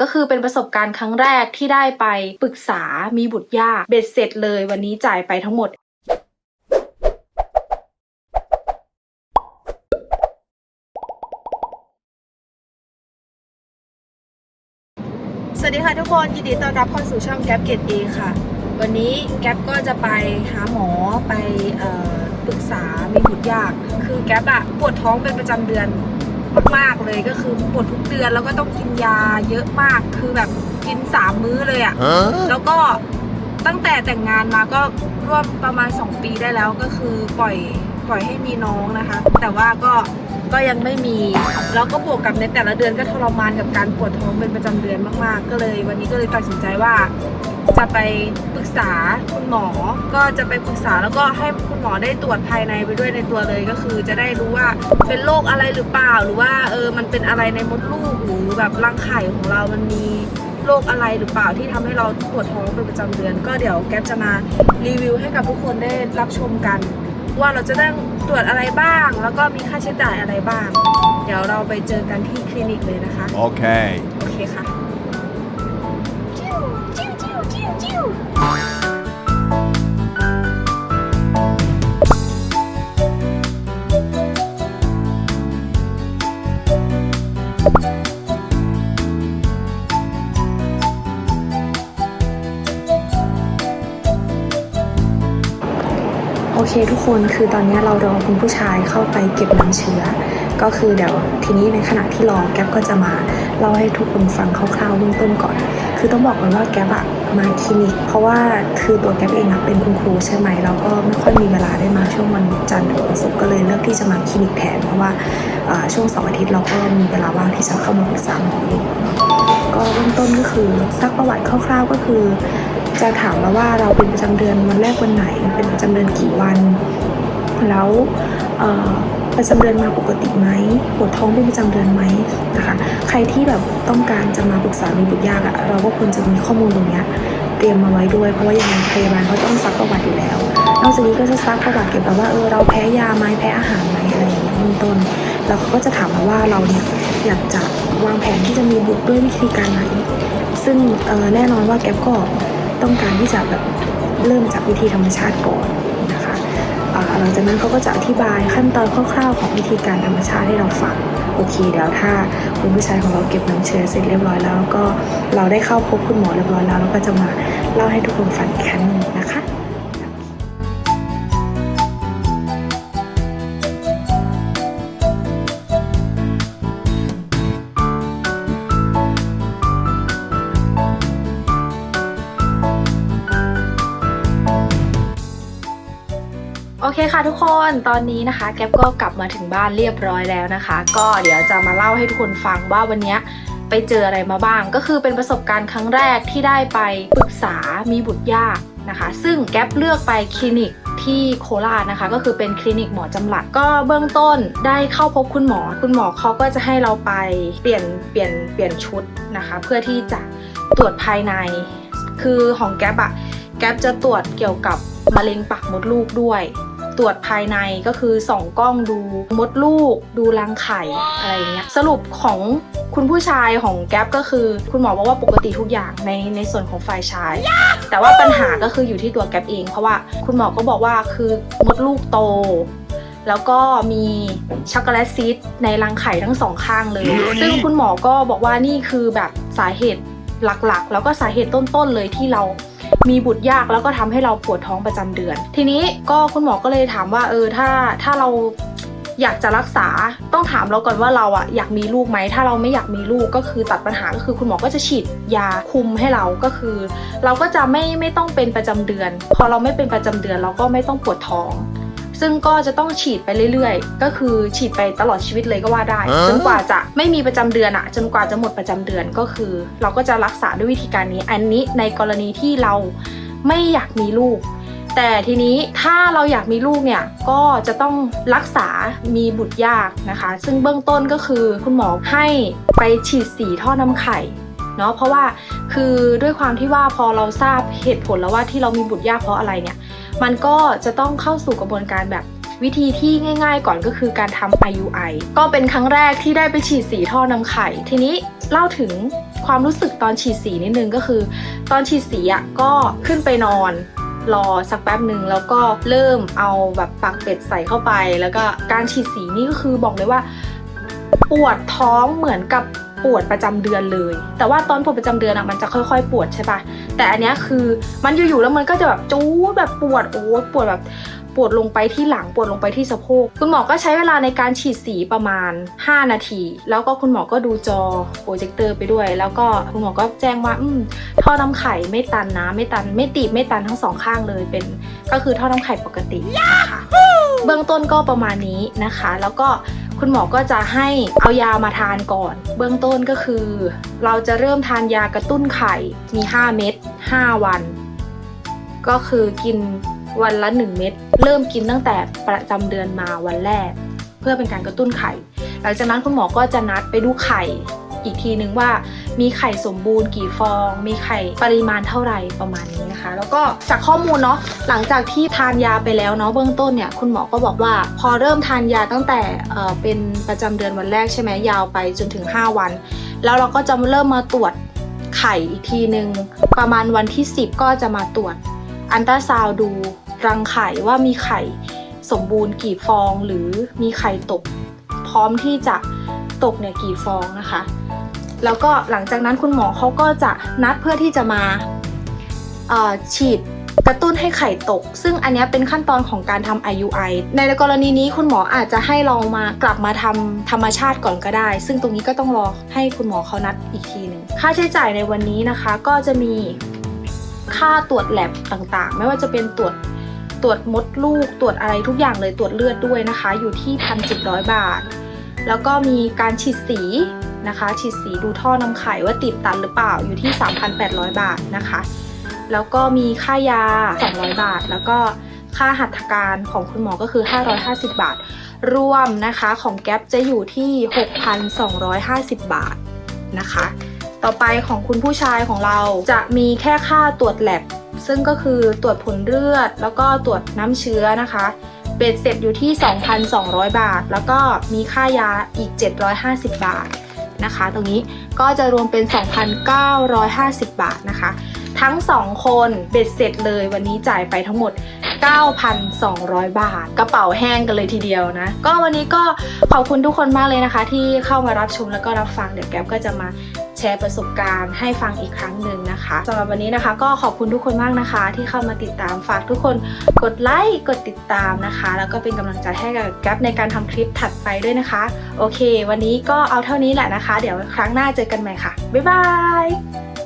ก็คือเป็นประสบการณ์ครั้งแรกที่ได้ไปปรึกษามีบุตรยากเบ็ดเสร็จเลย วันนี้จ่ายไปทั้งหมดสวัสดีค่ะทุกคน ยินดีต้อนรับเข้าสู่ช่องแก๊ปเกตเอค่ะ วันนี้แก๊ปก็จะไปหาหมอไปออปรึกษามีบุตรยาก คือแก๊ปอะปวดท้องเป็นประจำเดือน มากๆเลยก็คือปวดทุกเดือนแล้วก็ต้องกินยาเยอะมากคือแบบกินสามมื้อเลยอะ Huh? แล้วก็ตั้งแต่แต่งงานมาก็ร่วมประมาณ 2 ปีได้แล้วก็คือปล่อยปล่อยให้มีน้องนะคะ แต่ว่าก็ก็ยังไม่มี แล้วก็บวกกับในแต่ละเดือนก็ทรมานกับการปวดท้องเป็นประจำเดือนมากๆ ก็เลย วันนี้ก็เลยตัดสินใจว่า จะไปปรึกษาคุณหมอ ก็จะไปปรึกษาแล้วก็ให้คุณหมอได้ตรวจภายในไปด้วยในตัวเลยก็คือ จะได้รู้ว่าเป็นโรคอะไรหรือเปล่า หรือว่าเออมันเป็นอะไรในมดลูกหรือแบบรังไข่ของเรามันมีโรคอะไรหรือเปล่าที่ทำให้เราปวดท้องเป็นประจำเดือน ก็เดี๋ยวแก๊ปจะมารีวิวให้กับทุกคนได้รับชมกัน ว่าเราจะได้ตรวจอะไรบ้าง แล้วก็มีค่าใช้จ่ายอะไรบ้าง เดี๋ยวเราไปเจอกันที่คลินิกเลยนะคะ Okay. โอเคค่ะ โอเคทุกคนคือตอนนี้เรารอคุณผู้ชายเข้าไปเก็บน้ำเชื้อ ก็คือเดี๋ยวทีนี้ในขณะที่รอแก๊ปก็จะมาเล่าให้ทุกคนฟังคร่าวๆเบื้องต้นก่อน คือต้องบอกก่อนว่าแก๊ปอะมาคลินิก เพราะว่าคือตัวแก๊ปเองอะเป็นคุณครูใช่ไหมเราก็ไม่ค่อยมีเวลาได้มาช่วงวันจันทร์ถึงวันศุกร์ก็เลยเลือกที่จะมาคลินิกแทนเพราะว่าช่วงสาร์อาทิตย์เราก็มีเวลาว่างที่จะเข้ามาปรึกษาหมอเองก็เบื้องต้นก็คือซักประวัติคร่าว ๆก็คือ จะถามเราว่าเราเป็นประจำเดือนวันแรกวันไหน เป็นประจำเดือนกี่วัน แล้วประจำเดือนมาปกติไหมปวดท้องเป็นประจำเดือนไหมนะคะ ใครที่แบบต้องการจะมาปรึกษามีบุตรยากอะเราก็ควรจะมีข้อมูลตรงเนี้ยเตรียมมาไว้ด้วยเพราะว่าอยังไงพยาบาลเขาต้องซักประวัติอยู่แล้ว นอกจากนี้ก็จะซักประวัติเกี่ยวกับว่าเออเราแพ้ยาไหมแพ้อาหารไหมอะไรอย่างเงี้ยเบื้องต้น แล้วเขาก็จะถามมาว่าเราเนี่ยอยากจะวางแผนที่จะมีบุตรด้วยวิธีการไหน ซึ่งออแน่นอนว่าแก๊ปก็ ต้องการที่จะแบบเริ่มจากวิธีธรรมชาติก่อนนะคะอ่าหลังจากนั้นเขาก็จะอธิบายขั้นตอนคร่าวๆของวิธีการธรรมชาติให้เราฟังโอเคเดี๋ยวถ้าคุณผู้ชายของเราเก็บน้ำเชื้อเสร็จเรียบร้อยแล้วก็เราได้เข้าพบคุณหมอเรียบร้อยแล้วเราก็จะมาเล่าให้ทุกคนฟังอีกครั้งนึงนะคะ โอเคค่ะทุกคนตอนนี้นะคะ แก๊ปก็กลับมาถึงบ้านเรียบร้อยแล้วนะคะ ก็เดี๋ยวจะมาเล่าให้ทุกคนฟังว่าวันนี้ไปเจออะไรมาบ้าง ก็คือเป็นประสบการณ์ครั้งแรกที่ได้ไปปรึกษามีบุตรยากนะคะ ซึ่งแก๊ปเลือกไปคลินิกที่โคราชนะคะ ก็คือเป็นคลินิกหมอจำหลัดก็เบื้องต้นได้เข้าพบคุณหมอ คุณหมอเขาก็จะให้เราไปเปลี่ยนเปลี่ยนเปลี่ยนชุดนะคะ เพื่อที่จะตรวจภายใน คือของแก๊ปอะ แก๊ปจะตรวจเกี่ยวกับมะเร็งปากมดลูกด้วย ตรวจภายในก็คือส่องกล้องดูมดลูก ดูรังไข่อะไรอย่างเงี้ยสรุปของคุณผู้ชายของแก๊ปก็คือ คุณหมอบอกว่าปกติทุกอย่างในในส่วนของฝ่ายชาย แต่ว่าปัญหาก็คืออยู่ที่ตัวแก๊ปเอง เพราะว่าคุณหมอก็บอกว่าคือมดลูกโต แล้วก็มีช็อกโกแลตซีดในรังไข่ทั้งสองข้างเลย ซึ่งคุณหมอก็บอกว่านี่คือแบบสาเหตุหลักๆ แล้วก็สาเหตุต้นๆเลยที่เรา มีบุตรยากแล้วก็ทำให้เราปวดท้องประจำเดือน ทีนี้ก็คุณหมอก็เลยถามว่าเออถ้าถ้าเราอยากจะรักษาต้องถามเราก่อนว่าเราอะอยากมีลูกไหมถ้าเราไม่อยากมีลูกก็คือตัดปัญหาก็คือคุณหมอก็จะฉีดยาคุมให้เราก็คือ เราก็จะไม่ไม่ต้องเป็นประจำเดือน พอเราไม่เป็นประจำเดือนเราก็ไม่ต้องปวดท้อง ซึ่งก็จะต้องฉีดไปเรื่อยๆ ก็คือฉีดไปตลอดชีวิตเลยก็ว่าได้ฮะจนกว่าจะไม่มีประจำเดือนอะจนกว่าจะหมดประจำเดือนก็คือ เราก็จะรักษาด้วยวิธีการนี้ อันนี้ในกรณีที่เราไม่อยากมีลูก แต่ทีนี้ถ้าเราอยากมีลูกเนี่ยก็จะต้องรักษามีบุตรยากนะคะ ซึ่งเบื้องต้นก็คือคุณหมอให้ไปฉีดสีท่อน้ำไข่ เนาะเพราะว่าคือด้วยความที่ว่าพอเราทราบเหตุผลแล้วว่าที่เรามีบุตรยากเพราะอะไรเนี่ย มันก็จะต้องเข้าสู่กระบวนการแบบวิธีที่ง่าย ๆ ก่อนก็คือการทำ IUI ก็เป็นครั้งแรกที่ได้ไปฉีดสีท่อนำไข่ ทีนี้เล่าถึงความรู้สึกตอนฉีดสีนิดนึงก็คือ ตอนฉีดสีอะก็ขึ้นไปนอนรอสักแป๊บหนึ่งแล้วก็เริ่มเอาแบบปากเป็ดใส่เข้าไป แล้วก็การฉีดสีนี่ก็คือบอกเลยว่า ปวดท้องเหมือนกับ ปวดประจำเดือนเลย แต่ว่าตอนปวดประจำเดือนอะมันจะค่อยๆ ปวดใช่ปะแต่อันเนี้ยคือมันอยู่ๆแล้วมันก็จะแบบจู๊แบบปวดโอ้ปวดแบบปวดลงไปที่หลังปวดลงไปที่สะโพกคุณหมอก็ใช้เวลาในการฉีดสีประมาณ 5 นาที แล้วก็คุณหมอก็ดูจอโปรเจคเตอร์ไปด้วย แล้วก็คุณหมอก็แจ้งว่าอืมท่อน้ำไข่ไม่ตันนะ ไม่ตันไม่ตีบไม่ตันทั้งสองข้างเลยเป็น ก็คือท่อน้ำไข่ปกตินะคะ เบื้องต้นก็ประมาณนี้นะคะ แล้วก็คุณหมอก็จะให้เอายามาทานก่อน เบื้องต้นก็คือ เราจะเริ่มทานยากระตุ้นไข่มี 5 เม็ด5 วัน ก็คือกินวันละ 1 เม็ดเริ่มกินตั้งแต่ประจำเดือนมาวันแรก เพื่อเป็นการกระตุ้นไข่ หลังจากนั้นคุณหมอก็จะนัดไปดูไข่ อีกทีนึงว่ามีไข่สมบูรณ์กี่ฟอง มีไข่ปริมาณเท่าไหร่ประมาณนี้นะคะ แล้วก็จากข้อมูลเนาะหลังจากที่ทานยาไปแล้วเนาะเบื้องต้นเนี่ยคุณหมอก็บอกว่า พอเริ่มทานยาตั้งแต่เเป็นประจำเดือนวันแรกใช่ไหมยาวไปจนถึง 5 วัน แล้วเราก็จะเริ่มมาตรวจไข่อีกทีหนึ่งประมาณวันที่ 10 ก็จะมาตรวจอันตราซาวดูรังไข่ว่ามีไข่สมบูรณ์กี่ฟองหรือมีไข่ตก พร้อมที่จะตกเนี่ยกี่ฟองนะคะ แล้วก็หลังจากนั้นคุณหมอเขาก็จะนัดเพื่อที่จะมาฉีดกระตุ้นให้ไข่ตก ซึ่งอันนี้เป็นขั้นตอนของการทำ IUI ในกรณีนี้คุณหมออาจจะให้เรามากลับมาทำธรรมชาติก่อนก็ได้ ซึ่งตรงนี้ก็ต้องรอให้คุณหมอเขานัดอีกทีหนึ่งค่าใช้จ่ายในวันนี้นะคะก็จะมีค่าตรวจแลบต่างๆ ไม่ว่าจะเป็นตรวจตรวจมดลูกตรวจอะไรทุกอย่างเลยตรวจเลือดด้วยนะคะ อยู่ที่1,700บาท แล้วก็มีการฉีดสี นะคะ ฉีดสีดูท่อน้ำไข่ว่าติดตันหรือเปล่าอยู่ที่ 3,800 บาทนะคะ แล้วก็มีค่ายา 200 บาท แล้วก็ค่าหัตถการของคุณหมอก็คือ 550 บาท รวมนะคะของแก๊ปจะอยู่ที่ 6,250 บาทนะคะ ต่อไปของคุณผู้ชายของเราจะมีแค่ค่าตรวจแลบซึ่งก็คือตรวจผลเลือด แล้วก็ตรวจน้ำเชื้อนะคะเบ็ดเสร็จอยู่ที่ 2,200 บาท แล้วก็มีค่ายาอีก 750 บาท นะคะ ตรงนี้ก็จะรวมเป็น 2,950 บาทนะคะ ทั้ง 2 คนเบ็ดเสร็จเลยวันนี้จ่ายไปทั้งหมด 9,200 บาท กระเป๋าแห้งกันเลยทีเดียวนะ ก็วันนี้ก็ขอบคุณทุกคนมากเลยนะคะ ที่เข้ามารับชมแล้วก็รับฟังเดี๋ยวแก๊ปก็จะมา แชร์ประสบการณ์ให้ฟังอีกครั้งหนึ่งนะคะสำหรับวันนี้นะคะก็ขอบคุณทุกคนมากนะคะ ที่เข้ามาติดตามฝากทุกคนกดไลค์กดติดตามนะคะ แล้วก็เป็นกำลังใจให้กับแก๊ปในการทำคลิปถัดไปด้วยนะคะ โอเค วันนี้ก็เอาเท่านี้แหละนะคะ เดี๋ยวครั้งหน้าเจอกันใหม่ค่ะบ๊ายบาย